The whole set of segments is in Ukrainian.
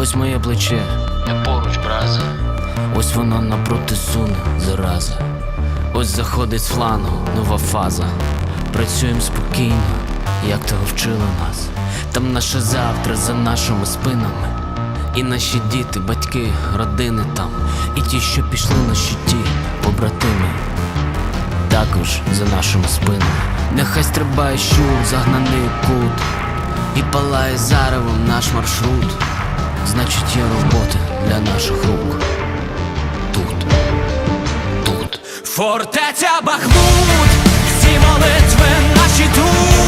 Ось моє плече, Я поруч, браза. ось воно напроти суне, зараза. Ось заходить з флану нова фаза. Працюємо спокійно, як того вчили нас. Там наше завтра за нашими спинами. І наші діти, батьки, родини там, і ті, що пішли на щиті, побратими. Також за нашими спинами. Нехай стрибає щур, загнаний кут, і палає заревом наш маршрут. Наших рук. Тут, тут. Фортеця Бахмут, всі молитви наші тут,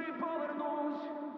і повернусь.